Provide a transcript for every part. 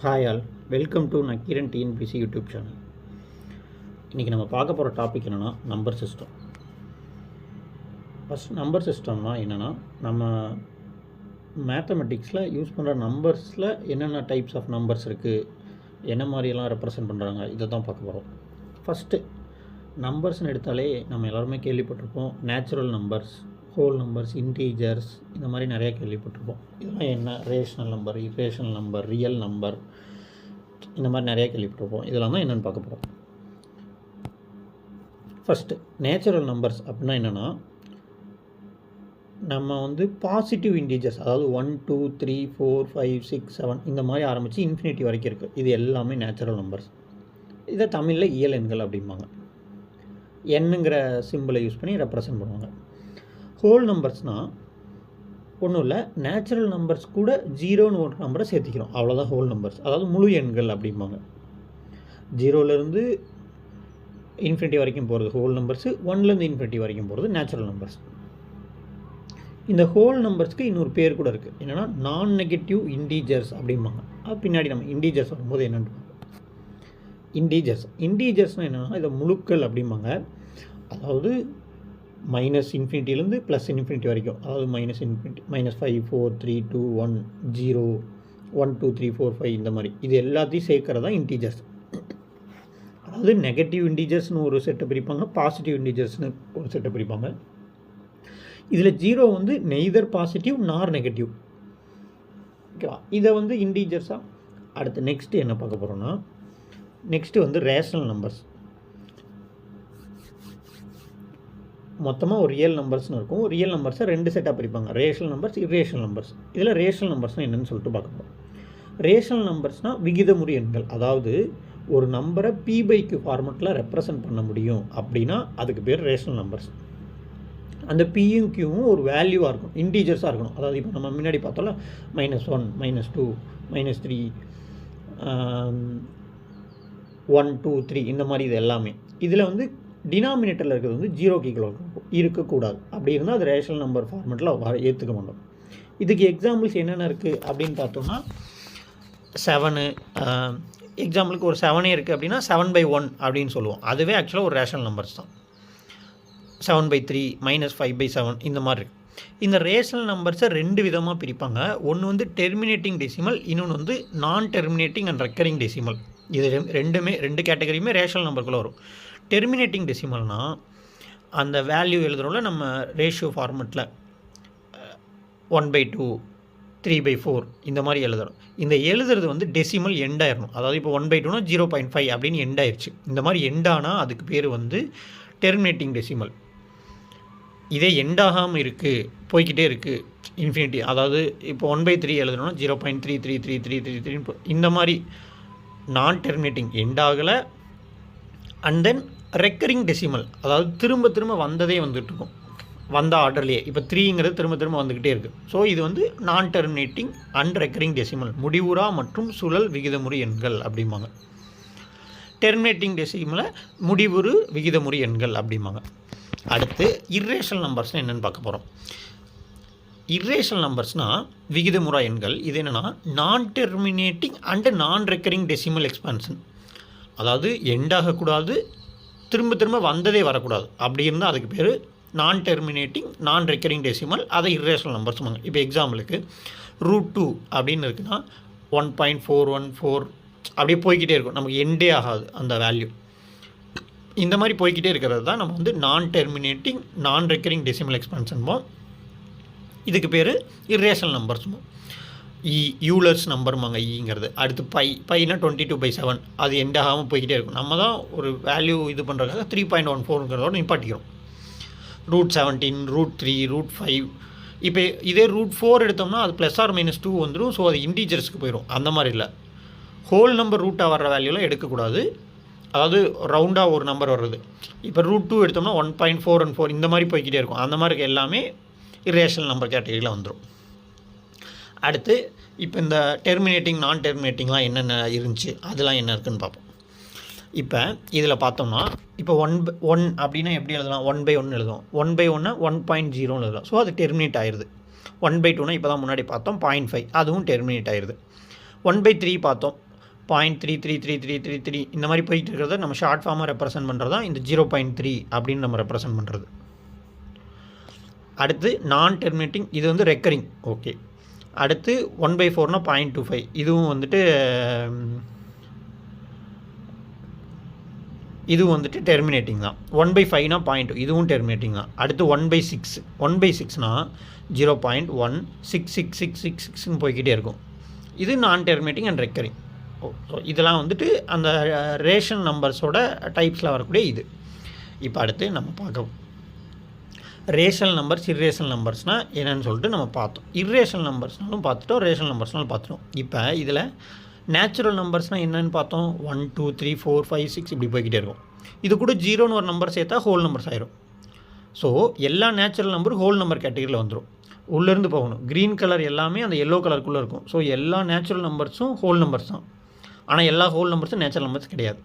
Hi all welcome to Nakkheeran TNPC YouTube channel இன்றைக்கி நம்ம பார்க்க போகிற டாபிக் என்னென்னா நம்பர் சிஸ்டம் ஃபஸ்ட் நம்பர் சிஸ்டம்னா என்னென்னா நம்ம மேத்தமெட்டிக்ஸில் யூஸ் பண்ணுற நம்பர்ஸில் என்னென்ன டைப்ஸ் ஆஃப் நம்பர்ஸ் இருக்குது என்ன மாதிரியெல்லாம் ரெப்ரசன்ட் பண்ணுறாங்க இதை தான் பார்க்க போகிறோம் ஃபஸ்ட்டு நம்பர்ஸ்னு எடுத்தாலே நம்ம எல்லாருமே கேள்விப்பட்டிருப்போம் natural numbers whole numbers integers இந்த மாதிரி நிறைய கேள்விப்பட்டிருப்போம். இதெல்லாம் என்ன? Rational number irrational number real number இந்த மாதிரி நிறைய கேள்விப்பட்டிருப்போம். இதெல்லாம் தான் என்னென்னு பார்க்க போகிறோம் ஃபஸ்ட்டு நேச்சுரல் நம்பர்ஸ் அப்படின்னா என்னென்னா நம்ம வந்து பாசிட்டிவ் இன்டீஜர்ஸ் அதாவது one two three four five six seven இந்த மாதிரி ஆரம்பித்து இன்ஃபினிட்டி வரைக்கும் இருக்குது இது எல்லாமே நேச்சுரல் நம்பர்ஸ் இதை தமிழில் இயல் எண்கள் அப்படிம்பாங்க. எண்ணுங்கிற சிம்பிளை யூஸ் பண்ணி ரெப்ரசன்ட் பண்ணுவாங்க. ஹோல் நம்பர்ஸ்னால் ஒன்றும் இல்லை நேச்சுரல் நம்பர்ஸ் கூட ஜீரோன்னு ஒரு நம்பரை சேர்த்திக்கிறோம். அவ்வளோதான் ஹோல் நம்பர்ஸ் அதாவது முழு எண்கள் அப்படிம்பாங்க. ஜீரோலேருந்து இன்ஃபினிட்டி வரைக்கும் போகிறது ஹோல் நம்பர்ஸு ஒன்லேருந்து இன்ஃபினிட்டி வரைக்கும் போகிறது நேச்சுரல் நம்பர்ஸ் இந்த ஹோல் நம்பர்ஸ்க்கு இன்னொரு பேர் கூட இருக்குது என்னென்னா நான் நெகட்டிவ் இன்டீஜர்ஸ் அப்படிம்பாங்க. அது பின்னாடி நம்ம இன்டீஜர்ஸ் வரும்போது என்னென்னு இன்டீஜர்ஸ் இன்டீஜர்ஸ்னால் என்னென்னா இதை முழுக்கள் அப்படிம்பாங்க. அதாவது மைனஸ் இன்ஃபினிட்டிலேருந்து ப்ளஸ் இன்ஃபினிட்டி வரைக்கும். அதாவது minus infinity minus five four three two one zero one two three four five இந்த மாதிரி. இது எல்லாத்தையும் சேர்க்கறது தான் இன்டீஜர்ஸ் அதாவது நெகட்டிவ் இன்டீஜர்ஸ்னு ஒரு செட்டை பிரிப்பாங்க பாசிட்டிவ் இன்டீஜர்ஸ்னு ஒரு செட்டை பிரிப்பாங்க. இதில் ஜீரோ வந்து நெய்தர் பாசிட்டிவ் நார் நெகட்டிவ் ஓகேவா இதை வந்து இன்டீஜர்ஸாக அடுத்து நெக்ஸ்ட்டு என்ன பார்க்க போகிறோன்னா நெக்ஸ்ட்டு வந்து ரேஷனல் நம்பர்ஸ் மொத்தமாக ஒரு ரியல் நம்பர்ஸ்னு இருக்கும். ரியல் நம்பர்ஸை ரெண்டு செட்டாக பிரிப்பாங்க. ரேஷனல் நம்பர்ஸ் இரேஷனல் நம்பர்ஸ் இதில் ரேஷனல் நம்பர்ஸ்னால் என்னென்னு சொல்லிட்டு பார்க்க போகிறோம் ரேஷனல் நம்பர்ஸ்னால் விகிதமுறை எண்கள். அதாவது ஒரு நம்பரை பி பைக்கு ஃபார்மெட்டில் ரெப்ரசன்ட் பண்ண முடியும் அப்படின்னா அதுக்கு பேர் ரேஷனல் நம்பர்ஸ் அந்த பியும் கியூவும் ஒரு வேல்யூவாக இருக்கும் இன்டீஜர்ஸாக இருக்கணும். அதாவது இப்போ நம்ம முன்னாடி பார்த்தோம்ல minus one minus two minus three one two three இந்த மாதிரி இது எல்லாமே. இதில் வந்து டினாமினேட்டரில் இருக்கிறது வந்து ஜீரோ இருக்கும் இருக்கக்கூடாது. அப்படி இருந்தால் அது ரேஷனல் நம்பர் ஃபார்மெட்டில் வர ஏற்றுக்க மாட்டோம். இதுக்கு எக்ஸாம்பிள்ஸ் என்னென்ன இருக்குது அப்படின்னு பார்த்தோம்னா செவனு எக்ஸாம்பிளுக்கு ஒரு செவனே இருக்குது அப்படின்னா செவன் பை ஒன் அப்படின்னு சொல்லுவோம். அதுவே ஆக்சுவலாக ஒரு ரேஷனல் நம்பர்ஸ் தான். Seven by three minus five by seven இந்த மாதிரி இருக்குது இந்த ரேஷனல் நம்பர்ஸை ரெண்டு விதமாக பிரிப்பாங்க. ஒன்று வந்து டெர்மினேட்டிங் டெசிமல் இன்னொன்று வந்து non terminating and recurring decimal இது ரெண்டுமே ரெண்டு கேட்டகரியுமே ரேஷனல் நம்பருக்குள்ளே வரும். டெர்மினேட்டிங் டெசிமல்னால் அந்த வேல்யூ எழுதுகிறோம்ல நம்ம ratio ஃபார்மெட்டில் one by two three by four இந்த மாதிரி எழுதுகிறோம் இந்த எழுதுறது வந்து டெசிமல் எண்ட் ஆயிடணும் அதாவது இப்போ ஒன் பை டூனா ஜீரோ பாயிண்ட் ஃபைவ் அப்படின்னு எண்ட் ஆயிடுச்சு இந்த மாதிரி எண்டானால் அதுக்கு பேர் வந்து டெர்மினேட்டிங் டெசிமல் இதே எண்டாகாமல் இருக்குது போய்கிட்டே இருக்குது இன்ஃபினிட்டி அதாவது இப்போ ஒன் பை த்ரீ எழுதணும்னா zero point three three three three three three இந்த மாதிரி நான் டெர்மினேட்டிங் எண்ட் ஆகலை. அண்ட் தென் ரெக்கரிங் டெசிமல் அதாவது திரும்ப திரும்ப வந்ததே வந்துட்டுருக்கும் வந்த ஆர்டர்லேயே இப்போ த்ரீங்கிறது திரும்ப திரும்ப வந்துக்கிட்டே இருக்குது ஸோ இது வந்து non terminating and recurring decimal முடிவுறா மற்றும் சுழல் விகிதமுறை எண்கள் அப்படிம்பாங்க. டெர்மினேட்டிங் டெசிமலை முடிவுறு விகிதமுறை எண்கள் அப்படிம்பாங்க. அடுத்து இர்ரேஷனல் நம்பர்ஸ்னால் என்னென்னு பார்க்க போகிறோம் இர்ரேஷனல் நம்பர்ஸ்னால் விகிதமுறா எண்கள். இது என்னென்னா non terminating and non recurring decimal expansion அதாவது எண்டாகக்கூடாது திரும்ப திரும்ப வந்ததே வரக்கூடாது. அப்படி இருந்தால் அதுக்கு பேர் non terminating non recurring decimal அதை இரேஷனல் நம்பர் சொல்லுவாங்க. இப்போ எக்ஸாம்பிளுக்கு ரூட் டூ அப்படின்னு இருக்குன்னா one point four one four அப்படியே போய்கிட்டே இருக்கும். நமக்கு எண்டே ஆகாது அந்த வேல்யூ இந்த மாதிரி போய்கிட்டே இருக்கிறது தான் நம்ம வந்து non terminating non recurring decimal எக்ஸ்பான்ஷன்போம் இதுக்கு பேர் இரேசல் நம்பர் சொல்லுவோம் E, இ யூலர்ஸ் நம்பருமாங்க ஈங்கிறது e அடுத்து பை பைனா டுவெண்ட்டி டூ பை செவன் அது எண்ட் ஆகாமல் போய்கிட்டே இருக்கும். நம்ம தான் ஒரு வேல்யூ இது பண்ணுறதுக்காக த்ரீ பாயிண்ட் ஒன் ஃபோருங்கிறதோட நிப்பாட்டிக்கிறோம். Root seventeen root three root five இப்போ இதே ரூட் ஃபோர் எடுத்தோம்னா அது ப்ளஸ் ஆர் மைனஸ் டூ வந்துடும் ஸோ அது இன்டீஜர்ஸ்க்கு போயிடும் அந்த மாதிரி இல்லை. ஹோல் நம்பர் ரூட்டாக வர்ற வேல்யூலாம் எடுக்கக்கூடாது. அதாவது ரவுண்டாக ஒரு நம்பர் வர்றது. இப்போ ரூட் டூ எடுத்தோம்னா one point four and four இந்த மாதிரி போய்கிட்டே இருக்கும். அந்த மாதிரி எல்லாமே இரேஷனல் நம்பர் கேட்டகரியில் வந்துடும் அடுத்து இப்போ இந்த டெர்மினேட்டிங் நான் டெர்மினேட்டிங்லாம் என்னென்ன இருந்துச்சு? அதெல்லாம் என்ன இருக்குதுன்னு பார்ப்போம். இப்போ இதில் பார்த்தோம்னா இப்போ ஒன் ஒன் அப்படின்னா எப்படி எழுதலாம்? ஒன் பை ஒன் எழுதுவோம். ஒன் பை ஒன்று ஒன் பாயிண்ட் ஜீரோன்னு எழுதலாம் ஸோ அது டெர்மினேட் ஆயிடுது ஒன் பை டூனா இப்போ தான் முன்னாடி பார்த்தோம் பாயிண்ட் ஃபைவ் அதுவும் டெர்மினேட் ஆயிடுது ஒன் பை த்ரீ பார்த்தோம். Point three three three three three three இந்த மாதிரி போயிட்டு இருக்கிறத நம்ம ஷார்ட் ஃபார்மாக ரெப்ரசென்ட் பண்ணுறது தான் இந்த ஜீரோ பாயிண்ட் த்ரீ அப்படின்னு நம்ம ரெப்ரசென்ட் பண்ணுறது அடுத்து நான் டெர்மினேட்டிங் இது வந்து ரெக்கரிங் ஓகே அடுத்து ஒன் பை ஃபோர்னால் பாயிண்ட் டூ ஃபைவ் இதுவும் வந்துட்டு இது இதுவும் வந்துட்டு டெர்மினேட்டிங் தான். ஒன் பை ஃபைவ்னா பாயிண்ட் இதுவும் டெர்மினேட்டிங் தான். அடுத்து one by six one by சிக்ஸ்னால் zero point one six six six six சிக்ஸ்னு போய்கிட்டே இருக்கும். இது non terminating and recurring O so இதெல்லாம் வந்துட்டு அந்த ரேஷன் நம்பர்ஸோட டைப்ஸில் வரக்கூடிய இது. இப்போ அடுத்து நம்ம பார்க்க ரேஷனல் நம்பர்ஸ் இர்ரேஷனல் நம்பர்ஸ்னால் என்னென்னு சொல்லிட்டு நம்ம பார்த்தோம். இர்ரேஷனல் நம்பர்ஸ்னாலும் பார்த்துட்டோம் ரேஷனல் நம்பர்ஸ்னாலும் பார்த்துட்டோம். இப்போ இதில் நேச்சுரல் நம்பர்ஸ்னால் என்னன்னு பார்த்தோம்? One two three four five six இப்படி போய்கிட்டே இருக்கும். இது கூட ஜீரோன்னு ஒரு நம்பர் சேர்த்தா ஹோல் நம்பர்ஸ் ஆயிரும். ஸோ எல்லா நேச்சுரல் நம்பரும் ஹோல் நம்பர் கேட்டகரியில் வந்துடும் உள்ளேருந்து போகணும். க்ரீன் கலர் எல்லாமே அந்த எல்லோ கலருக்குள்ளே இருக்கும். ஸோ எல்லா நேச்சுரல் நம்பர்ஸும் ஹோல் நம்பர்ஸ் தான். ஆனால் எல்லா ஹோல் நம்பர்ஸும் நேச்சுரல் நம்பர்ஸ் கிடையாது.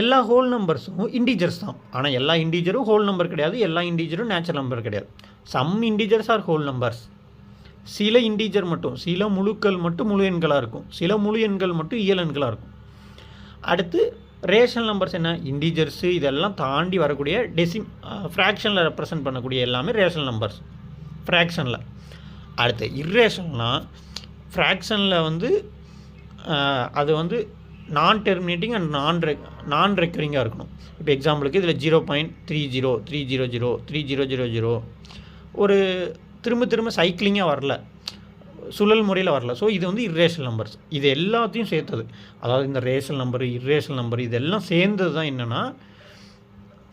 எல்லா ஹோல் நம்பர்ஸும் இண்டீஜர்ஸ் தான். ஆனால் எல்லா இண்டீஜரும் ஹோல் நம்பர் கிடையாது எல்லா இண்டீஜரும் நேச்சுரல் நம்பர் கிடையாது. Some integers are whole numbers சில இண்டீஜர் மட்டும் சில முழுக்கள் மட்டும் முழு எண்களாக இருக்கும். சில முழு எண்கள் மட்டும் இயல் எண்களாக இருக்கும். அடுத்து ரேஷனல் நம்பர்ஸ் என்ன? இண்டீஜர்ஸு இதெல்லாம் தாண்டி வரக்கூடிய டெசிம் ஃப்ராக்ஷனில் ரெப்ரசன்ட் பண்ணக்கூடிய எல்லாமே ரேஷனல் நம்பர்ஸ் ஃப்ராக்ஷனில் அடுத்து இர்ரேஷனல்னால் ஃப்ராக்ஷனில் வந்து அது வந்து நான் டெர்மினேட்டிங் அண்ட் நான் ரெக் நான் ரெக்கரிங்காக இருக்கணும். இப்போ எக்ஸாம்பிளுக்கு இதில் zero point three zero three zero zero three zero zero zero ஒரு திரும்ப திரும்ப சைக்கிளிங்காக வரல. சுழல் முறையில் வரல. ஸோ இது வந்து இர்ரேஷனல் நம்பர்ஸ் இது எல்லாத்தையும் சேர்த்தது. அதாவது இந்த ரேஷனல் நம்பர் இர்ரேஷனல் நம்பர் இதெல்லாம் சேர்ந்தது தான் என்னென்னா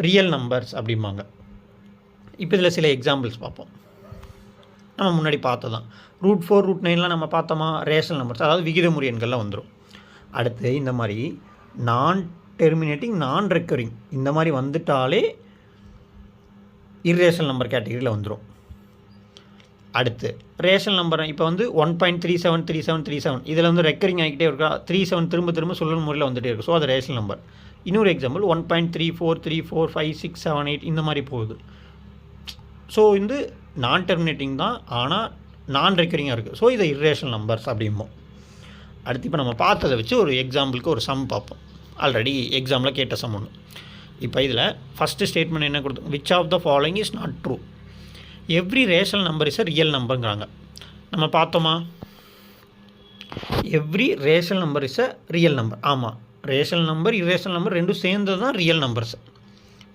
ரியல் நம்பர்ஸ் அப்படிம்பாங்க. இப்போ இதில் சில எக்ஸாம்பிள்ஸ் பார்ப்போம். நம்ம முன்னாடி பார்த்ததான் ரூட் ஃபோர் ரூட் நைன்லாம் நம்ம பார்த்தோமா? ரேஷனல் நம்பர்ஸ் அதாவது விகிதமுறை எண்கள்லாம் வந்துடும் அடுத்து இந்த மாதிரி நான் டெர்மினேட்டிங் நான் ரெக்கரிங் இந்த மாதிரி வந்துட்டாலே இர்ரேஷனல் நம்பர் கேட்டகரியில் வந்துடும் அடுத்து ரேஷனல் நம்பர் இப்போ வந்து one point three seven three seven three seven இதில் வந்து ரெக்கரிங் ஆகிக்கிட்டே இருக்கா? த்ரீ செவன் திரும்ப திரும்ப சொல்லணும் முறையில் வந்துட்டே இருக்கும் ஸோ அது ரேஷனல் நம்பர் இன்னொரு example one point three four three four five six seven eight இந்த மாதிரி போகுது. ஸோ வந்து நான் டெர்மினேட்டிங் தான் ஆனால் நான் ரெக்கரிங்காக இருக்குது ஸோ இதை இரேஷனல் நம்பர்ஸ் அப்படிம்போம். அடுத்து இப்போ நம்ம பார்த்ததை வச்சு ஒரு எக்ஸாம்பிளுக்கு ஒரு சம் பார்ப்போம். ஆல்ரெடி எக்ஸாமில் கேட்ட சம் ஒன்று இப்போ இதில் ஃபஸ்ட்டு ஸ்டேட்மெண்ட் என்ன கொடுத்து which of the following is not true every rational number is a real நம்பருங்கிறாங்க நம்ம பார்த்தோமா? Every rational number is a real number ஆமாம் ரேஷனல் நம்பர் இரேஷனல் நம்பர் ரெண்டும் சேர்ந்தது தான் ரியல் நம்பர்ஸ்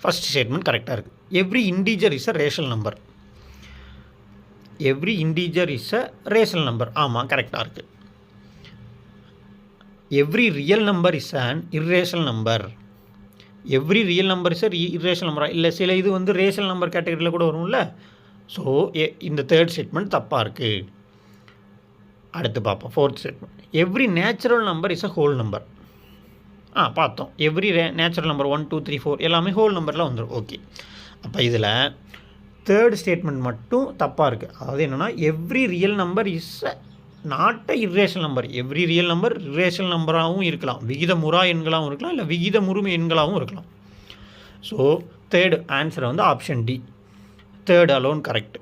ஃபஸ்ட் ஸ்டேட்மெண்ட் கரெக்டாக இருக்குது every integer is a rational number every integer is a rational number ஆமாம் கரெக்டாக இருக்குது every real number is and irrational number every real number is irrational நம்பரா இல்லை சில இது வந்து ரேஷனல் நம்பர் கேட்டகரியில் கூட வரும்ல. ஸோ இந்த தேர்ட் ஸ்டேட்மெண்ட் தப்பாக இருக்குது அடுத்து பார்ப்போம். Fourth statement every natural number is a whole number ஆ பார்த்தோம். எவ்ரி ரே natural number one two three four எல்லாமே ஹோல் நம்பரில் வந்துடும் ஓகே அப்போ இதில் தேர்ட் ஸ்டேட்மெண்ட் மட்டும் தப்பாக இருக்குது அதாவது என்னென்னா every real number is not a irrational number every real number irrational நம்பராகவும் இருக்கலாம். விகிதமுறா எண்களாகவும் இருக்கலாம். இல்லை விகிதமுறும் எண்களாகவும் இருக்கலாம். ஸோ தேர்டு ஆன்சர் வந்து option D third alone correct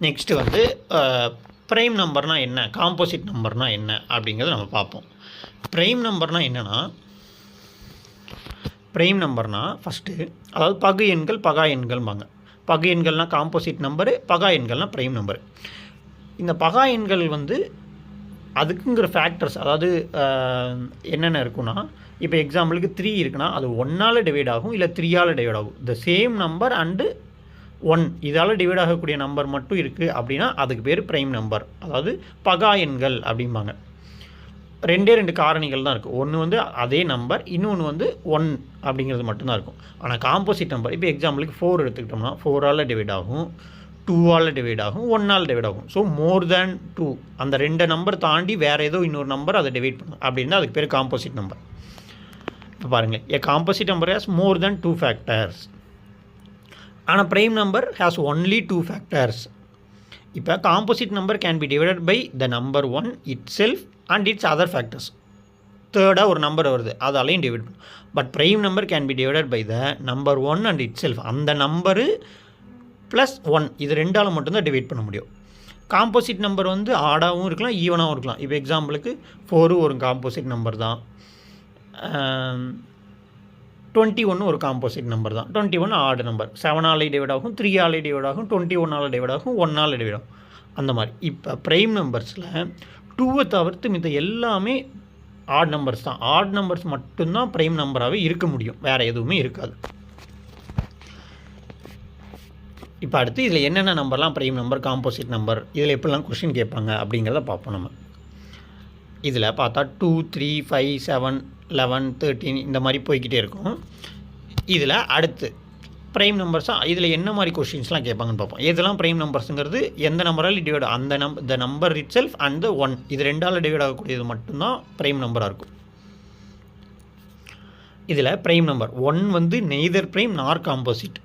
next வந்து uh, ப்ரைம் நம்பர்னால் என்ன? காம்போசிட் நம்பர்னால் என்ன? அப்படிங்கிறத நம்ம பார்ப்போம். ப்ரைம் நம்பர்னால் என்னென்னா ப்ரைம் நம்பர்னால் ஃபஸ்ட்டு அதாவது பகு எண்கள் பகா எண்கள்பாங்க பகு எண்கள்னால் காம்போசிட் நம்பரு பகா எண்கள்னால் ப்ரைம் நம்பர் இந்த பகா எண்கள் வந்து அதுக்குங்கிற ஃபேக்டர்ஸ் அதாவது என்னென்ன இருக்குன்னா இப்போ எக்ஸாம்பிளுக்கு த்ரீ இருக்குன்னா அது ஒன்னால் டிவைட் ஆகும் இல்லை த்ரீயால் டிவைட் ஆகும். The same number and one இதால் டிவைட் ஆகக்கூடிய நம்பர் மட்டும் இருக்குது அப்படின்னா அதுக்கு பேர் ப்ரைம் நம்பர் அதாவது பகா எண்கள் அப்படிம்பாங்க. ரெண்டே ரெண்டு காரணிகள் தான் இருக்குது ஒன்று வந்து அதே நம்பர் இன்னொன்று வந்து ஒன் அப்படிங்கிறது மட்டும்தான் இருக்கும். ஆனால் காம்போசிட் நம்பர் இப்போ எக்ஸாம்பிளுக்கு ஃபோர் எடுத்துக்கிட்டோம்னா ஃபோரால் டிவைட் ஆகும் டூவால் டிவைட் ஆகும் ஒன்னால் டிவைட் ஆகும். ஸோ மோர் தேன் டூ அந்த ரெண்டு நம்பர் தாண்டி வேறு ஏதோ இன்னொரு நம்பர் அதை டிவைட் பண்ணும் அப்படின்னா அதுக்கு பேர் காம்போசிட் நம்பர் இப்போ பாருங்கள் a composite number has more than two factors ஆனால் prime number has only two factors இப்போ composite number can be divided by the number one itself and its other factors தேர்டாக ஒரு number வருது. அதாலையும் divide பண்ணும் but prime number can be divided by the number one and itself அந்த number plus one இது ரெண்டால் மட்டும்தான் divide பண்ண முடியும். காம்போசிட் நம்பர் வந்து ஆடாகவும் இருக்கலாம் ஈவனாகவும் இருக்கலாம். இப்போ எக்ஸாம்பிளுக்கு ஃபோரு ஒரு காம்போசிட் நம்பர் தான். Um, டுவெண்ட்டி ஒன்று ஒரு காம்போசிட் நம்பர் தான். டுவெண்ட்டி ஒன் ஆடு நம்பர் செவனால் டிவைட் ஆகும் த்ரீ ஆலை டிவைட் ஆகும் டுவெண்ட்டி ஒன்னால் டிவைட் ஆகும் ஒன்னால் டிவைட் ஆகும். அந்த மாதிரி. இப்போ ப்ரைம் நம்பர்ஸில் டூவை தவிர்த்து மித்த எல்லாமே ஆட் நம்பர்ஸ் தான். ஆட் நம்பர்ஸ் மட்டும்தான் ப்ரைம் நம்பராகவே இருக்க முடியும். வேறு எதுவுமே இருக்காது. இப்போ அடுத்து இதில் என்னென்ன நம்பர்லாம் ப்ரைம் நம்பர் காம்போசிட் நம்பர் இதில் எப்படிலாம் கொஷின் கேட்பாங்க அப்படிங்கிறத பார்ப்போம் நம்ம. இதில் பார்த்தா two three five seven eleven thirteen இந்த மாதிரி போய்கிட்டே இருக்கும். இதில் அடுத்து ப்ரைம் நம்பர்ஸாக இதில் என்ன மாதிரி கொஷின்ஸ்லாம் கேட்பாங்கன்னு பார்ப்போம். எதெல்லாம் ப்ரைம் நம்பர்ஸுங்கிறது எந்த நம்பரால் டிவைட் அந்த நம் the number itself and the one இது ரெண்டால் டிவைட் ஆகக்கூடியது மட்டும்தான் ப்ரைம் நம்பராக இருக்கும். இதில் ப்ரைம் நம்பர் ஒன் வந்து neither prime nor composite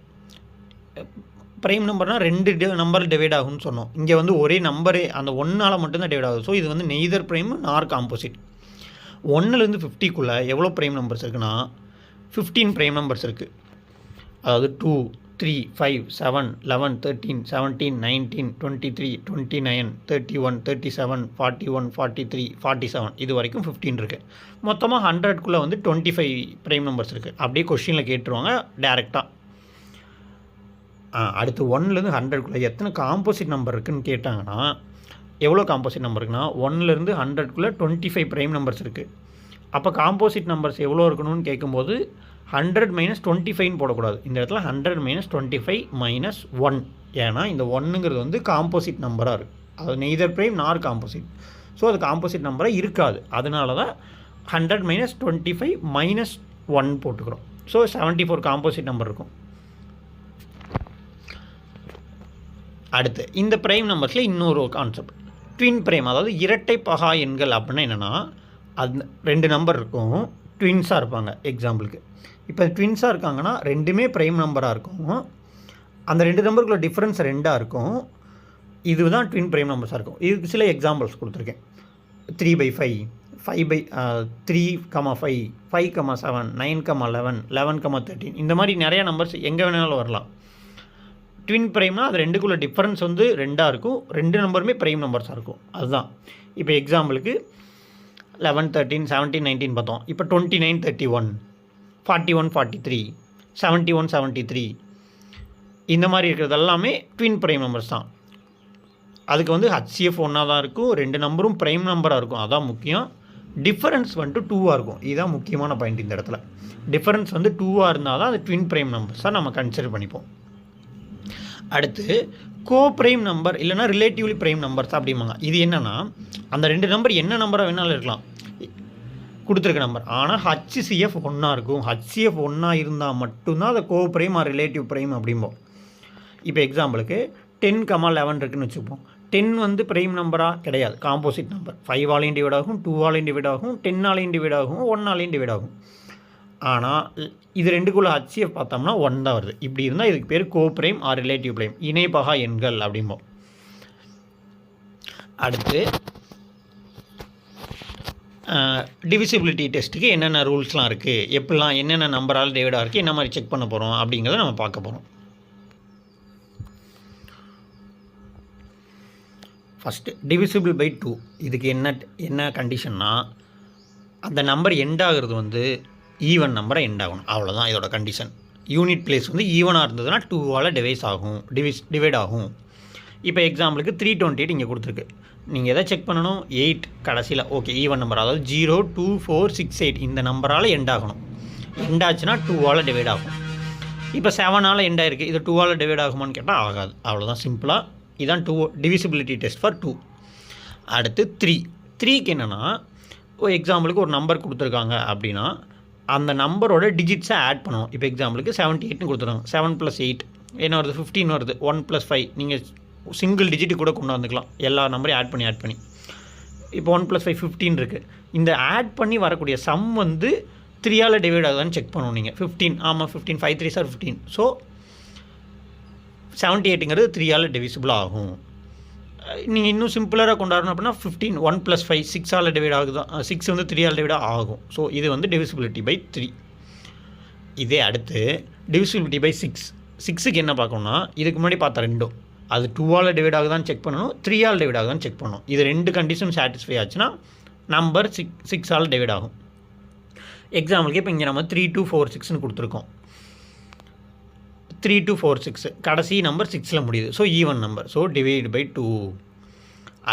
prime நம்பர்னால் ரெண்டு நம்பர் டிவைட் ஆகும்னு சொன்னோம். இங்கே வந்து ஒரே நம்பரே அந்த ஒன்னால் மட்டும்தான் டிவைட் ஆகுது. ஸோ இது வந்து நெய்தர் ப்ரைம் நார் காம்போசிட் ஒன்றுலேருந்து ஃபிஃப்டிக்குள்ளே எவ்வளோ ப்ரைம் நம்பர்ஸ் இருக்குன்னா ஃபிஃப்டீன் ப்ரைம் நம்பர்ஸ் இருக்குது அதாவது two three five seven eleven thirteen seventeen nineteen twenty three twenty nine thirty one thirty seven forty one forty three forty seven இது வரைக்கும் fifteen இருக்குது மொத்தமாக ஹண்ட்ரட்குள்ளே வந்து டுவெண்ட்டி ஃபைவ் ப்ரைம் நம்பர்ஸ் இருக்குது அப்படியே கொஷினில் கேட்டுருவாங்க டேரெக்டாக அடுத்து ஒன்லேருந்து ஹண்ட்ரட்குள்ளே எத்தனை காம்போசிட் நம்பர் இருக்குதுன்னு கேட்டாங்கன்னா எவ்வளோ காம்போசிட் நம்பர் இருக்குன்னா ஒன்லேருந்து ஹண்ட்ரட்குள்ளே டுவெண்ட்டி ஃபைவ் ப்ரைம் நம்பர்ஸ் இருக்குது அப்போ காம்போசிட் நம்பர்ஸ் எவ்வளோ இருக்கணும்னு கேட்கும்போது ஹண்ட்ரட் மைனஸ் டுவெண்ட்டி ஃபைவ்னு போடக்கூடாது. இந்த இடத்துல hundred minus twenty five minus one ஏன்னா இந்த ஒன்னுங்கிறது வந்து காம்போசிட் நம்பராக இருக்குது அது neither prime nor composite so அது காம்போசிட் நம்பராக இருக்காது. அதனால தான் hundred minus twenty five minus one போட்டுக்கிறோம். So seventy four composite number இருக்கும். அடுத்து இந்த ப்ரைம் நம்பர்ஸில் இன்னொரு கான்செப்ட் ட்வின் ப்ரைம் அதாவது இரட்டை பகா எண்கள் அப்படின்னா என்னென்னா அந்த ரெண்டு நம்பர் இருக்கும். ட்வின்ஸாக இருப்பாங்க எக்ஸாம்பிளுக்கு இப்போ ட்வின்ஸாக இருக்காங்கன்னா ரெண்டுமே ப்ரைம் நம்பராக இருக்கும். அந்த ரெண்டு நம்பருக்குள்ள டிஃப்ரென்ஸ் ரெண்டாக இருக்கும். இதுதான் ட்வின் ப்ரைம் நம்பர்ஸாக இருக்கும். இதுக்கு சில எக்ஸாம்பிள்ஸ் கொடுத்துருக்கேன். Three by five five by three comma five five comma seven nine comma eleven eleven comma thirteen. இந்த மாதிரி நிறையா நம்பர்ஸ் எங்கே வேணாலும் வரலாம். ட்வின் ப்ரைம்னா அது ரெண்டுக்குள்ள டிஃப்ரென்ஸ் வந்து ரெண்டாக இருக்கும். ரெண்டு நம்பருமே ப்ரைம் நம்பர்ஸாக இருக்கும். அதுதான். இப்போ எக்ஸாம்பிளுக்கு லெவன் தேர்ட்டின் செவன்டீன் நைன்டீன் பார்த்தோம். இப்போ twenty nine thirty one. Forty one forty three seventy one seventy three இந்த மாதிரி இருக்கிறது எல்லாமே ட்வின் ப்ரைம் நம்பர்ஸ் தான். அதுக்கு வந்து ஹச்சிஎஃப் ஒன்றா தான் இருக்கும். ரெண்டு நம்பரும் ப்ரைம் நம்பராக இருக்கும். அதான் முக்கியம். டிஃபரன்ஸ் வந்துட்டு டூவாக இருக்கும். இதுதான் முக்கியமான பாயிண்ட் இந்த இடத்துல. டிஃபரன்ஸ் வந்து டூவாக இருந்தால் தான் அது ட்வின் ப்ரைம் நம்பர்ஸாக நம்ம கன்சிடர் பண்ணிப்போம். அடுத்து கோ ப்ரைம் நம்பர் இல்லைனா ரிலேட்டிவ்லி ப்ரைம் நம்பர்ஸ் அப்படிம்பாங்க. இது என்னென்னா அந்த ரெண்டு நம்பர் என்ன நம்பராக வேணாலும் இருக்கலாம். கொடுத்துருக்க நம்பர் ஆனால் ஹச்சிசிஎஃப் ஒன்றா இருக்கும். ஹச்சிஎஃப் ஒன்றா இருந்தால் மட்டும்தான் அதை coprime or relative prime அப்படிம்போம் இப்போ எக்ஸாம்பிளுக்கு டென் கமா லெவன் இருக்குன்னு வச்சுப்போம். டென் வந்து ப்ரைம் நம்பராக கிடையாது. காம்போசிட் நம்பர் ஃபைவ் ஆலையும் டிவைட் ஆகும் டூ ஆலையும் டிவைட் ஆகும் டென் ஆலையும் டிவைட் ஆகும் ஒன் ஆலையும் டிவைட் ஆகும். ஆனால் இது ரெண்டுக்குள்ள ஹச்சிஎஃப் பார்த்தோம்னா ஒன் தான் வருது. இப்படி இருந்தால் இதுக்கு பேர் coprime or relative prime. இணைப்பகா எண்கள் அப்படிம்போம் அடுத்து டிவிசிபிலிட்டி டெஸ்ட்டுக்கு என்னென்ன ரூல்ஸ்லாம் இருக்குது எப்படிலாம் என்னென்ன நம்பரால் டிவைடாக இருக்குது என்ன மாதிரி செக் பண்ண போகிறோம் அப்படிங்கிறத நம்ம பார்க்க போகிறோம் ஃபஸ்ட்டு டிவிசிபிள் பை டூ இதுக்கு என்ன என்ன கண்டிஷன்னா அந்த நம்பர் எண்ட் ஆகிறது வந்து ஈவன் நம்பரை எண்ட் ஆகணும். அவ்வளோதான் இதோட கண்டிஷன் யூனிட் பிளேஸ் வந்து ஈவனாக இருந்ததுன்னா டூவால் டிவைஸ் ஆகும் டிவைஸ் டிவைட் ஆகும். இப்போ எக்ஸாம்பிளுக்கு த்ரீ டுவெண்ட்டி எயிட் இங்கே கொடுத்துருக்கு. நீங்கள் எதை செக் பண்ணணும்? எயிட் கடைசியில் ஓகே ஈவன் நம்பர் அதாவது zero two four six eight இந்த நம்பரால் எண்ட் ஆகணும். எண்ட் ஆச்சுன்னா டூவால் டிவைட் ஆகும். இப்போ செவனால் எண்ட் ஆயிருக்கு. இது டூவால் டிவைட் ஆகுமான்னு கேட்டால் ஆகாது. அவ்வளோதான் சிம்பிளாக இதான் two divisibility test for two அடுத்து த்ரீ த்ரீக்கு என்னென்னா எக்ஸாம்பிளுக்கு ஒரு நம்பர் கொடுத்துருக்காங்க அப்படின்னா அந்த நம்பரோட டிஜிட்ஸை ஆட் பண்ணணும். இப்போ எக்ஸாம்பிளுக்கு செவன்ட்டி எயிட்னு கொடுத்துருக்காங்க. செவன் ப்ளஸ் எயிட் என்ன வருது? ஃபிஃப்டீன் வருது. ஒன் ப்ளஸ் ஃபைவ் நீங்கள் சிங்கிள் டிஜிட்டு கூட கொண்டு வந்துக்கலாம் எல்லா நம்பரையும் ஆட் பண்ணி ஆட் பண்ணி. இப்போ ஒன் ப்ளஸ் ஃபைவ் ஃபிஃப்டீன் இருக்குது இந்த ஆட் பண்ணி வரக்கூடிய சம் வந்து த்ரீயால் டிவைட் ஆகுதான்னு செக் பண்ணணும் நீங்கள் ஃபிஃப்டீன் ஆமாம் fifteen five three sir fifteen so seventy எயிட்டுங்கிறது த்ரீயால் டிவிசிபிள் ஆகும். நீங்கள் இன்னும் சிம்பிளராக கொண்டாடணும் அப்படின்னா ஃபிஃப்டீன் ஒன் ப்ளஸ் ஃபைவ் சிக்ஸால் டிவைட் ஆகுது சிக்ஸ் வந்து த்ரீயால் டிவைட் ஆகும். ஸோ இது வந்து டிவிசிபிலிட்டி பை த்ரீ இதே அடுத்து டிவிசிபிலிட்டி பை சிக்ஸ் சிக்ஸுக்கு என்ன பார்க்கணும்னா இதுக்கு முன்னாடி பார்த்த ரெண்டும். அது டூவால் டிவைட் தான் செக் பண்ணணும். த்ரீயால் டிவைட் ஆகுதான்னு செக் பண்ணணும். இது ரெண்டு கண்டிஷன் சாட்டிஸ்ஃபை ஆச்சுன்னா நம்பர் சிக் சிக்ஸால் டிவைட் ஆகும். எக்ஸாம்பிளுக்கு இப்போ இங்கே நம்ம த்ரீ டூ ஃபோர் சிக்ஸ்னு கொடுத்துருக்கோம். த்ரீ டூ ஃபோர் சிக்ஸ் கடைசி நம்பர் சிக்ஸில் முடியுது. So even number so divide by two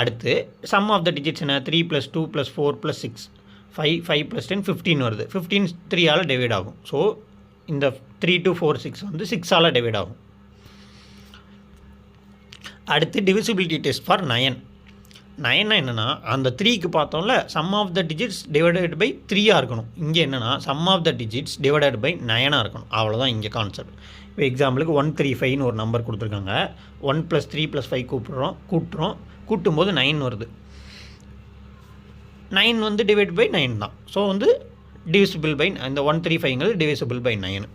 அடுத்து சம் ஆஃப் த டிஜிட்ஸ் என்ன? Three plus two plus four plus six five five plus ten fifteen வருது. Fifteen த்ரீயால் divide ஆகும். ஸோ இந்த three two four six வந்து சிக்ஸால் டிவைட் ஆகும். அடுத்து டிவிசிபிலிட்டி டெஸ்ட் ஃபார் நயன் நயன்னா என்னென்னா அந்த த்ரீக்கு பார்த்தோம்ல sum of the digits divided by த்ரீயாக இருக்கணும். இங்கே என்னென்னா sum of the digits divided by நயனாக இருக்கணும். அவ்வளோதான் இங்கே கான்செப்ட் இப்போ எக்ஸாம்பிளுக்கு ஒன் த்ரீ ஃபைவ்னு ஒரு நம்பர் கொடுத்துருக்காங்க. One plus three plus five கூப்பிட்றோம் கூட்டுறோம். கூட்டும்போது நைன் வருது. நைன் வந்து டிவைட் பை நைன் தான். ஸோ வந்து டிவிசிபிள் பை இந்த ஒன் த்ரீ ஃபைவ்ங்கிறது டிவிசிபிள் பை நைன்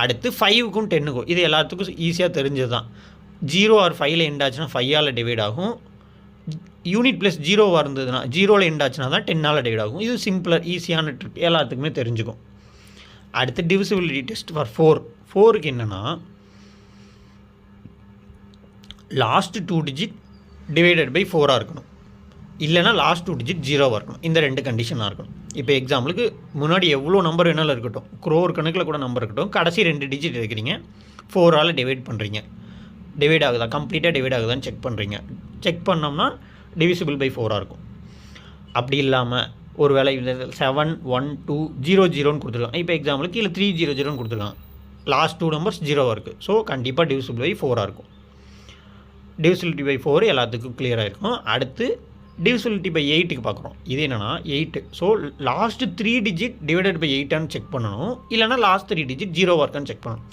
அடுத்து ஃபைவுக்கும் டென்னுக்கும் இது எல்லாத்துக்கும் ஈஸியாக தெரிஞ்சது தான் ஜீரோ ஆர் ஃபைவ்ல எண்ட் ஆச்சுன்னா ஃபைவால் டிவைட் ஆகும். யூனிட் ப்ளஸ் ஜீரோவாக இருந்ததுன்னா ஜீரோவில் எண்ட் ஆச்சுன்னா தான் டென்னால் டிவைட் ஆகும். இது சிம்பிளர் ஈஸியான ட்ரிப் எல்லாத்துக்குமே தெரிஞ்சுக்கும். அடுத்து டிவிசிபிலிட்டி டெஸ்ட் ஃபார் ஃபோர் ஃபோருக்கு என்னென்னா last two digit divided by ஃபோராக இருக்கணும். இல்லைனா லாஸ்ட் டூ டிஜிட் ஜீரோவாக இருக்கணும். இந்த ரெண்டு கண்டிஷனாக இருக்கணும். இப்போ எக்ஸாம்பிளுக்கு முன்னாடி எவ்வளோ நம்பர் வேணாலும் இருக்கட்டும். க்ரோர் கணக்கில் கூட நம்பர் இருக்கட்டும். கடைசி ரெண்டு டிஜிட் இருக்கிறீங்க ஃபோரால் டிவைட் பண்ணுறீங்க டிவைட் ஆகுதா? கம்ப்ளீட்டாக டிவைட் ஆகுதான்னு செக் பண்ணுறீங்க செக் பண்ணோம்னா டிவிசிபிள் பை ஃபோராக இருக்கும். அப்படி இல்லாமல் ஒரு வேலை செவன் ஒன் டூ ஜீரோ ஜீரோன்னு கொடுத்துருக்காங்க. இப்போ எக்ஸாம்பிளுக்கு கீழே த்ரீ ஜீரோ ஜீரோன்னு கொடுத்துருக்காங்க. லாஸ்ட் டூ நம்பர்ஸ் ஜீரோவாக இருக்குது ஸோ கண்டிப்பாக டிவிசிபிள் பை ஃபோராக இருக்கும். டிவிசிபிலிட்டி பை ஃபோர் எல்லாத்துக்கும் கிளியராக இருக்கும். அடுத்து டிவிசிபிலிட்டி பை எயிட்டுக்கு பார்க்குறோம். இது என்னென்னா eight so last three digit divided by எயிட்டான்னு check பண்ணணும். இல்லைனா லாஸ்ட் த்ரீ டிஜிட் ஜீரோவாக இருக்கான்னு செக் பண்ணணும்.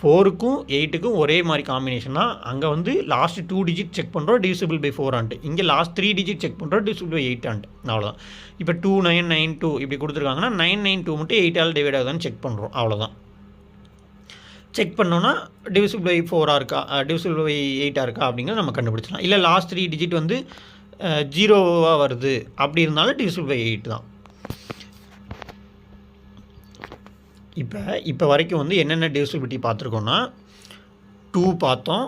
ஃபோருக்கும் எயிட்டுக்கும் ஒரே மாதிரி காம்பினேஷன் தான் அங்கே வந்து லாஸ்ட் டூ டிஜிட் செக் பண்ணுறோம் டிவிசிபிள் பை ஃபோர் ஆண்டு இங்கே லாஸ்ட் த்ரீ டிஜிட் செக் பண்ணுறோம் டிவிசிபிள் பை எயிட் ஆண்டு அவ்வளோதான் இப்போ டூ நைன் நைன் டூ இப்படி கொடுத்துருக்காங்கன்னா நைன் நைன் டூ மட்டும் எயிட்டால் டிவைட் ஆகுதான்னு செக் பண்ணுறோம் அவ்வளோதான் செக் பண்ணோன்னா டிவிசிபிள் பை ஃபோராக இருக்கா டிவிசிபிள் பை எயிட்டாக இருக்கா அப்படிங்கிறத நம்ம கண்டுபிடிச்சலாம் இல்லை லாஸ்ட் த்ரீ டிஜிட் வந்து ஜீரோவாக வருது. அப்படி இருந்தாலும் டிவிசிபிள் பை எயிட் தான். இப்போ இப்போ வரைக்கும் வந்து என்னென்ன டிவிசிபிலிட்டி பார்த்துருக்கோன்னா டூ பார்த்தோம்.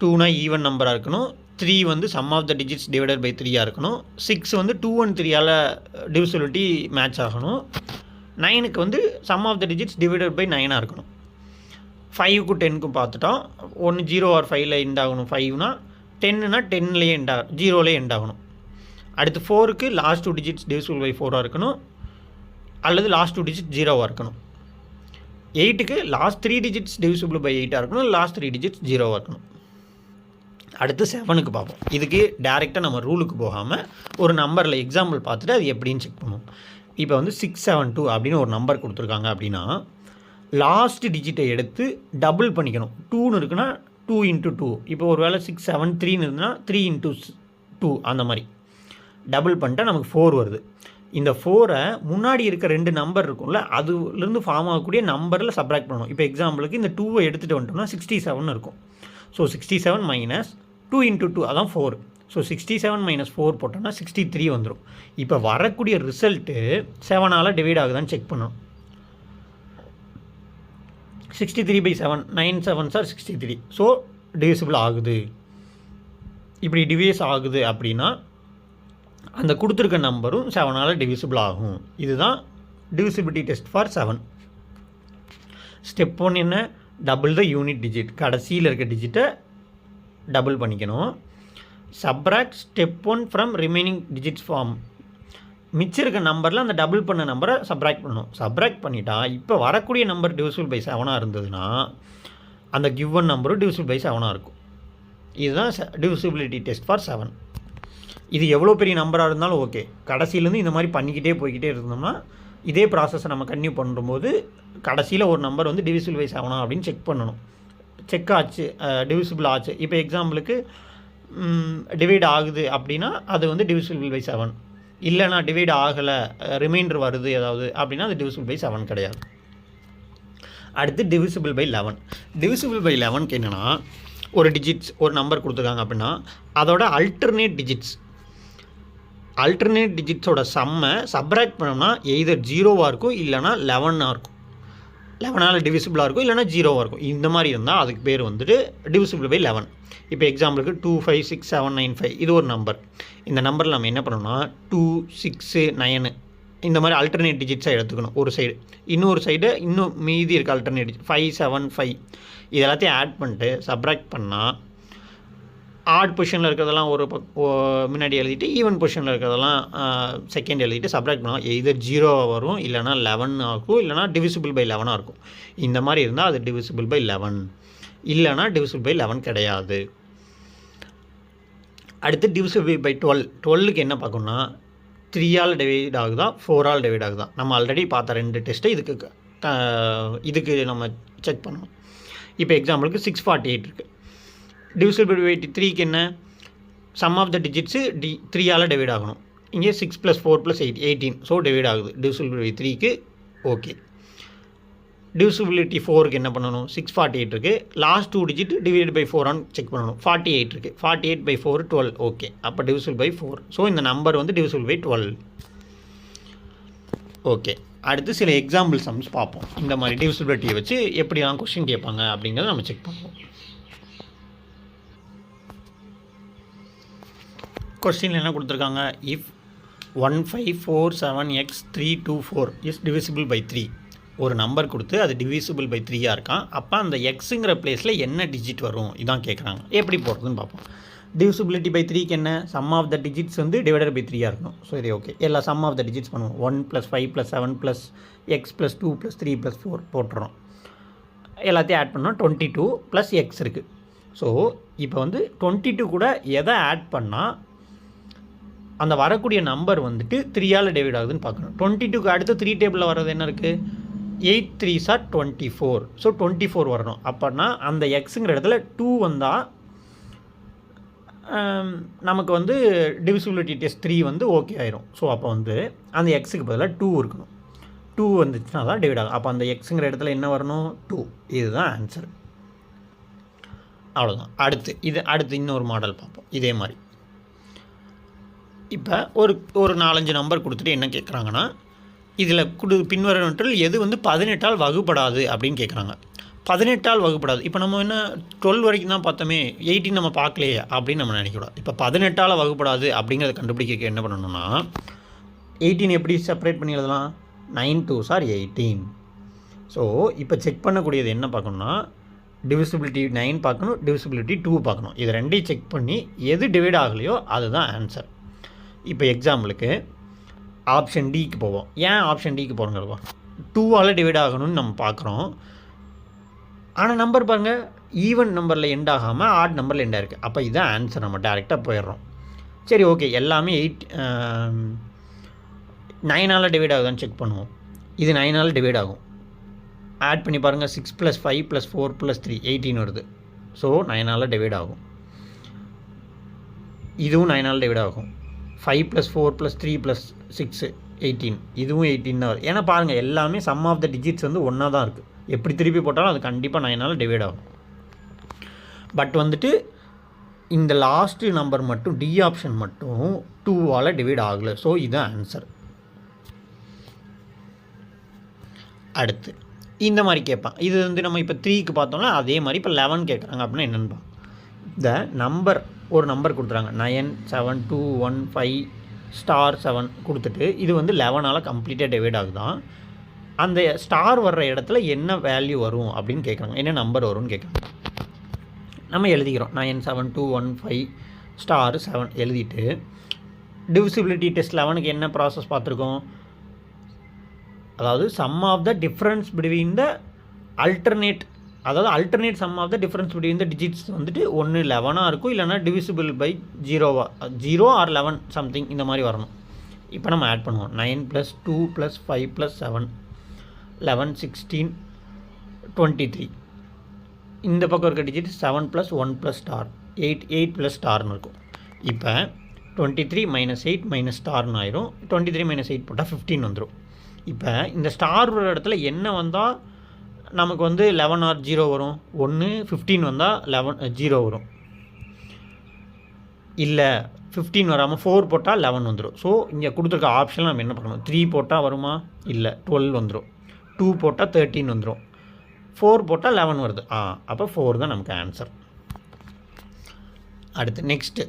டூனா ஈவன் நம்பராக இருக்கணும். த்ரீ வந்து sum of the digits divided by த்ரீயாக இருக்கணும். சிக்ஸ் வந்து டூ அண்ட் த்ரீயால் டிவிசிபிலிட்டி மேட்ச் ஆகணும். நைனுக்கு வந்து sum of the digits divided by நைனாக இருக்கணும். ஃபைவுக்கும் டென்க்கும் பார்த்துட்டோம். ஒன்று ஜீரோ ஆர் ஃபைவ்ல எண்ட் ஆகணும் ஃபைவ்னா டென்னுனா டென்லேயே எண்ட் ஆகும் ஜீரோலேயே எண்ட் ஆகணும். அடுத்து ஃபோருக்கு last two digits divisible by ஃபோராக இருக்கணும். அல்லது லாஸ்ட் டூ டிஜிட் ஜீரோவாக இருக்கணும். எயிட்டுக்கு last three digits divisible by எயிட்டாக இருக்கணும் லாஸ்ட் த்ரீ டிஜிட்ஸ் ஜீரோவாக இருக்கணும். அடுத்து செவனுக்கு பார்ப்போம். இதுக்கு டேரெக்டாக நம்ம ரூலுக்கு போகாமல் ஒரு நம்பரில் எக்ஸாம்பிள் பார்த்துட்டு அது எப்படின்னு செக் பண்ணுவோம். இப்போ வந்து சிக்ஸ் செவன் டூ அப்படின்னு ஒரு நம்பர் கொடுத்துருக்காங்க அப்படின்னா லாஸ்ட் டிஜிட்டை எடுத்து டபுள் பண்ணிக்கணும். டூன்னு இருக்குன்னா டூ இன்ட்டு டூ இப்போ ஒரு வேளை சிக்ஸ் செவன் த்ரீன்னு இருந்ததுன்னா த்ரீ இன்ட்டு டூ அந்த மாதிரி. டபுள் பண்ணிட்டா நமக்கு ஃபோர் வருது. இந்த ஃபோரை முன்னாடி இருக்க ரெண்டு நம்பர் இருக்கும்ல அதுலேருந்து ஃபார்ம் ஆகக்கூடிய நம்பரில் சப்ராக்ட் பண்ணணும். இப்போ எக்ஸாம்பிளுக்கு இந்த டூவை எடுத்துகிட்டு வந்துட்டோம்னா சிக்ஸ்டி செவன் இருக்கும். So sixty seven minus two into two அதான் four so sixty seven minus four போட்டோம்னா சிக்ஸ்டி த்ரீ வந்துடும் இப்போ வரக்கூடிய ரிசல்ட்டு செவனால் டிவைட் ஆகுதான்னு செக் பண்ணணும். Sixty three by seven nine seven sir sixty three so divisible ஆகுது. இப்படி டிவைஸ் ஆகுது அப்படின்னா அந்த கொடுத்துருக்க நம்பரும் செவனால் டிவிசிபிள் ஆகும். இதுதான் divisibility test for seven step one என்ன? டபுள் த யூனிட் டிஜிட் கடைசியில் இருக்க டிஜிட்டை டபுள் பண்ணிக்கணும். Subtract step one from remaining digits form மிச்சம் இருக்க நம்பரில் அந்த டபுள் பண்ண நம்பரை சப்ராக்ட் பண்ணணும். சப்ராக்ட் பண்ணிட்டா இப்போ வரக்கூடிய நம்பர் டிவிசிபிள் பை செவனாக இருந்ததுன்னா அந்த கிவன் நம்பரும் டிவிசிபிள் பை செவனாக இருக்கும். இதுதான் டிவிசிபிலிட்டி டெஸ்ட் ஃபார் செவன் இது எவ்வளோ பெரிய நம்பராக இருந்தாலும் ஓகே. கடைசியிலேருந்து இந்த மாதிரி பண்ணிக்கிட்டே போய்கிட்டே இருந்தோம்னா இதே ப்ராசஸை நம்ம கன்டினியூ பண்ணும்போது கடைசியில் ஒரு நம்பர் வந்து டிவிசிபிள் வைஸ் ஆகணும் அப்படின்னு செக் பண்ணணும். செக் ஆச்சு டிவிசிபிள் ஆச்சு. இப்போ எக்ஸாம்பிளுக்கு டிவைட் ஆகுது அப்படின்னா அது வந்து டிவிசிபிள் பை செவன் இல்லைனா டிவைட் ஆகலை ரிமைண்டர் வருது ஏதாவது அப்படின்னா அது டிவிசிபிள் பை செவன் கிடையாது. அடுத்து divisible by eleven divisible by லெவனுக்கு என்னென்னா ஒரு டிஜிட்ஸ் ஒரு நம்பர் கொடுத்துருக்காங்க அப்படின்னா அதோட அல்டர்னேட் டிஜிட்ஸ் அல்டர்னேட் டிஜிட்ஸோட சம்மை சப்ராக்ட் பண்ணோம்னா எய்தர் ஜீரோவாக இருக்கும் இல்லைனா லெவனாக இருக்கும். லெவனால் டிவிசிபிளாக இருக்கும் இல்லைனா ஜீரோவாக இருக்கும். இந்த மாதிரி இருந்தால் அதுக்கு பேர் வந்துட்டு டிவிசிபிள் பை லெவன் இப்போ எக்ஸாம்பிளுக்கு two five six seven nine five இது ஒரு நம்பர் இந்த நம்பரில் நம்ம என்ன பண்ணோம்னா டூ சிக்ஸு நைனு இந்த மாதிரி அல்டர்னேட் டிஜிட்ஸாக எடுத்துக்கணும் ஒரு சைடு இன்னொரு சைடு இன்னும் மீதி இருக்க அல்டர்னேட் ஃபைவ் செவன் ஃபைவ் இது எல்லாத்தையும் ஆட் பண்ணிட்டு சப்ராக்ட் பண்ணால் ஆட் பொசிஷனில் இருக்கிறதெல்லாம் ஒரு பக் முன்னாடி எழுதிட்டு ஈவன் பொசிஷனில் இருக்கிறதெல்லாம் செகண்ட் எழுதிட்டு சப்ராக்ட் பண்ணலாம் இது ஜீரோவாக வரும் இல்லைனா லெவன் ஆகும் இல்லைனா டிவிசிபிள் பை லெவனாக இருக்கும். இந்த மாதிரி இருந்தால் அது டிவிசிபிள் பை லெவன் இல்லைனா டிவிசிபிள் பை லெவன் கிடையாது. அடுத்து டிவிசிபிள் பை டுவெல் டுவெல்லுக்கு என்ன பார்க்கணும்னா த்ரீயால் டிவைட் ஆகுதா ஃபோரால் டிவைட் ஆகுதா? நம்ம ஆல்ரெடி பார்த்த ரெண்டு டெஸ்ட்டு இதுக்கு க- இதுக்கு நம்ம செக் பண்ணணும். இப்போ எக்ஸாம்பிளுக்கு சிக்ஸ் ஃபார்ட்டி எயிட் இருக்குது டிவிசல் பை த்ரீக்கு என்ன? சம் ஆஃப் த டிஜிட்ஸு டி த்ரீயால் டிவைட் ஆகணும். இங்கே six plus four plus eight eighteen so divide ஆகுது. டிவிசல் பை த்ரீக்கு ஓகே டிவிசிபிலிட்டி ஃபோருக்கு என்ன பண்ணணும்? சிக்ஸ் ஃபார்ட்டி எயிட் இருக்குது last two digit divide by ஃபோரான்னு check பண்ணணும். ஃபார்ட்டி எயிட் இருக்குது forty eight by four twelve okay அப்போ டிவிசல் பை ஃபோர் ஸோ இந்த நம்பர் வந்து டிவிசல் பை டுவெல் ஓகே அடுத்து சில எக்ஸாம்பிள் சம்ஸ் பார்ப்போம். இந்த மாதிரி டிவிசிபிலிட்டியை வச்சு எப்படிலாம் கொஷின் கேட்பாங்க அப்படிங்கிறத நம்ம செக் பண்ணுவோம். கொஸ்டின் என்ன கொடுத்துருக்காங்க? If one five four seven X three two four is divisible by three ஒரு நம்பர் கொடுத்து அது டிவிசிபிள் பை த்ரீயாக இருக்கான். அப்போ அந்த எக்ஸுங்கிற பிளேஸில் என்ன டிஜிட் வரும்? இதான் கேட்குறாங்க எப்படி போடுறதுன்னு பார்ப்போம். டிவிசிபிலிட்டி பை த்ரீக்கு என்ன? சம் ஆஃப் த டிஜிட்ஸ் வந்து டிவைடர் பை த்ரீயாக இருக்கணும். சரி ஓகே எல்லா சம் ஆஃப் த டிஜிட்ஸ் பண்ணுவோம். One plus five plus seven plus X plus two plus three plus four போட்டுறோம். எல்லாத்தையும் ஆட் பண்ணோம். டுவெண்ட்டி டூ ப்ளஸ் எக்ஸ் இருக்குது ஸோ இப்போ வந்து டுவெண்ட்டி டூ கூட எதை ஆட் பண்ணால் அந்த வரக்கூடிய நம்பர் வந்துட்டு த்ரீயால் டிவைட் ஆகுதுன்னு பார்க்கணும். டுவெண்ட்டி டூக்கு அடுத்து த்ரீ டேபிளில் வர்றது என்ன இருக்குது eight three sir twenty four so twenty four வரணும். அப்போனா அந்த எக்ஸுங்கிற இடத்துல டூ வந்தால் நமக்கு வந்து டிவிசிபிலிட்டி டெஸ்ட் த்ரீ வந்து ஓகே ஆயிரும். ஸோ அப்போ வந்து அந்த எக்ஸுக்கு பதிலாக டூ இருக்கணும். டூ வந்துச்சுன்னா தான் டிவைட் ஆகும். அப்போ அந்த எக்ஸுங்கிற இடத்துல என்ன வரணும்? டூ இதுதான் ஆன்சர் அவ்வளோதான் அடுத்து இது அடுத்து இன்னொரு மாடல் பார்ப்போம். இதே மாதிரி. இப்போ ஒரு ஒரு நாலஞ்சு நம்பர் கொடுத்துட்டு என்ன கேட்குறாங்கன்னா இதில் குடு பின்வரவற்றில் எது வந்து பதினெட்டால் வகுப்படாது அப்படின்னு கேட்குறாங்க பதினெட்டால் வகுப்படாது. இப்போ நம்ம என்ன டுவெல் வரைக்கும் தான் பார்த்தோமே எயிட்டீன் நம்ம பார்க்கலையே அப்படின்னு நம்ம நினைக்கக்கூடாது. இப்போ பதினெட்டால் வகுப்படாது அப்படிங்கிறத கண்டுபிடிக்க என்ன பண்ணணும்னா எயிட்டீன் எப்படி செப்பரேட் பண்ணி எழுதலாம்? Nine two sir eighteen so இப்போ செக் பண்ணக்கூடியது என்ன பார்க்கணும்னா டிவிசிபிலிட்டி நைன் பார்க்கணும் டிவிசிபிலிட்டி டூ பார்க்கணும். இது ரெண்டையும் செக் பண்ணி எது டிவைட் ஆகலையோ அதுதான் ஆன்சர் இப்போ எக்ஸாம்பிளுக்கு ஆப்ஷன் டிக்கு போவோம். ஏன் ஆப்ஷன் டிக்கு போகிறோங்கிறப்போ டூவால் டிவைட் ஆகணும்னு நம்ம பார்க்குறோம் ஆனால் நம்பர் பாருங்கள் ஈவன் நம்பரில் எண்ட் ஆகாமல் ஆட் நம்பரில் எண்டாக இருக்குது அப்போ இதுதான் ஆன்சர் நம்ம டேரெக்டாக போயிடுறோம். சரி ஓகே எல்லாமே எயிட் நைனால் டிவைட் ஆகுதான்னு செக் பண்ணுவோம். இது நைனால் டிவைட் ஆகும். ஆட் பண்ணி பாருங்கள் six plus five plus four plus three எயிட்டின்னு வருது. ஸோ நைனால் டிவைட் ஆகும். இதுவும் நைனால் டிவைட் ஆகும். Five plus four plus three plus six eighteen இதுவும் எயிட்டீன் தான் வருது ஏன்னா பாருங்கள் எல்லாமே சம் ஆஃப் த டிஜிட்ஸ் வந்து ஒன்றா தான் இருக்குது எப்படி திருப்பி போட்டாலும் அது கண்டிப்பாக நைனால் டிவைட் ஆகும். பட் வந்துட்டு இந்த லாஸ்ட்டு நம்பர் மட்டும் டி ஆப்ஷன் மட்டும் டூவால் டிவைட் ஆகலை. ஸோ இதுதான் ஆன்சர் அடுத்து இந்த மாதிரி கேட்பான். இது வந்து நம்ம இப்போ த்ரீக்கு பார்த்தோம்னா அதே மாதிரி இப்போ லெவன் கேட்குறாங்க அப்படின்னா என்னென்னு பார்ப்போம். நம்பர் ஒரு நம்பர் கொடுத்துறாங்க. Nine seven two one five star seven கொடுத்துட்டு இது வந்து லெவனால் கம்ப்ளீட்டாக டிவைட் ஆகுதான் அந்த ஸ்டார் வர்ற இடத்துல என்ன வேல்யூ வரும் அப்படின்னு கேட்குறாங்க. என்ன நம்பர் வரும்னு கேட்குறாங்க. நம்ம எழுதிக்கிறோம். Nine seven two one five star seven எழுதிட்டு டிவிசிபிலிட்டி டெஸ்ட் லெவனுக்கு என்ன ப்ராசஸ் பார்த்துருக்கோம்? அதாவது sum of the difference between the alternate அதாவது alternate sum of the difference between the digits வந்துட்டு ஒன்று லெவனாக இருக்கும் இல்லைனா டிவிசிபிள் பை ஜீரோவா ஜீரோ ஆர் லெவன் சம்திங் இந்த மாதிரி வரணும். இப்போ நம்ம ஆட் பண்ணுவோம். Nine plus two plus five plus seven eleven sixteen twenty three இந்த பக்கம் இருக்க digit seven plus one plus star eight eight plus ஸ்டார்னு இருக்கும். இப்போ twenty three minus eight minus ஸ்டார்னு ஆயிரும். டுவெண்ட்டி த்ரீ மைனஸ் எயிட் போட்டால் ஃபிஃப்டீன் வந்துடும் இப்போ இந்த ஸ்டார் ஒரு இடத்துல என்ன வந்தால் நமக்கு வந்து லெவன் ஆர் ஜீரோ வரும். ஒன்று ஃபிஃப்டீன் வந்தால் லெவன் ஜீரோ வரும். இல்லை ஃபிஃப்டீன் வராமல் ஃபோர் போட்டால் லெவன் வந்துடும் ஸோ இங்கே கொடுத்துருக்க ஆப்ஷன் நம்ம என்ன பண்ணணும் த்ரீ போட்டால் வருமா? இல்லை டுவெல் வந்துடும் டூ போட்டால் தேர்ட்டீன் வந்துடும் ஃபோர் போட்டால் லெவன் வருது. ஆ அப்போ ஃபோர் தான் நமக்கு ஆன்சர் அடுத்து நெக்ஸ்ட்டு